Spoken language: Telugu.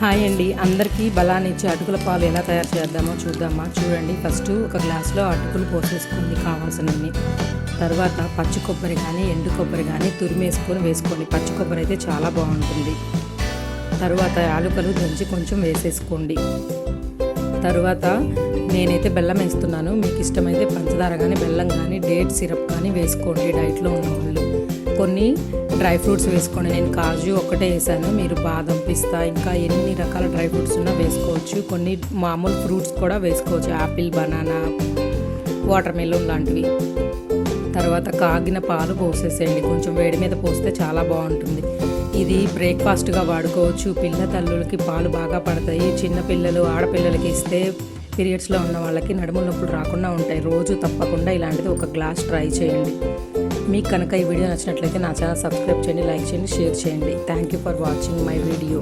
హాయ్ అండి. అందరికీ బలాన్నిచ్చి అటుకుల పాలు ఎలా తయారు చేద్దామో చూద్దామా? చూడండి. ఫస్ట్ ఒక గ్లాస్లో అటుకులు పోసేసుకోండి కావాల్సినవి తర్వాత పచ్చి కొబ్బరి కానీ ఎండు కొబ్బరి కానీ తురిమేసుకొని వేసుకోండి. పచ్చి కొబ్బరి అయితే చాలా బాగుంటుంది. తర్వాత ఆలుకలు దంచి కొంచెం వేసేసుకోండి. తర్వాత నేనైతే బెల్లం వేస్తున్నాను. మీకు ఇష్టమైతే పంచదార కానీ బెల్లం కానీ డేట్ సిరప్ కానీ వేసుకోండి డైట్లో ఉన్న వాళ్ళు. కొన్ని డ్రై ఫ్రూట్స్ వేసుకోండి. నేను కాజు ఒక్కటే వేసాను. మీరు బాదం పిస్తా ఇంకా ఎన్ని రకాల డ్రై ఫ్రూట్స్ ఉన్నా వేసుకోవచ్చు. కొన్ని మామూలు ఫ్రూట్స్ కూడా వేసుకోవచ్చు. యాపిల్ బనానా వాటర్ మెలూన్ లాంటివి. తర్వాత కాగిన పాలు పోసేసేయండి. కొంచెం వేడి మీద పోస్తే చాలా బాగుంటుంది. ఇది బ్రేక్ఫాస్ట్గా వాడుకోవచ్చు. పిల్ల తల్లులకి పాలు బాగా పడతాయి. చిన్న పిల్లలు ఆడపిల్లలకి ఇస్తే పీరియడ్స్లో ఉన్న వాళ్ళకి నడుము నొప్పులు రాకుండా ఉంటాయి. రోజు తప్పకుండా ఇలాంటిది ఒక గ్లాస్ ట్రై చేయండి. మీకు కనుక ఈ వీడియో నచ్చినట్లయితే నా ఛానల్ సబ్స్క్రైబ్ చేయండి లైక్ చేయండి షేర్ చేయండి. Thank you for watching my video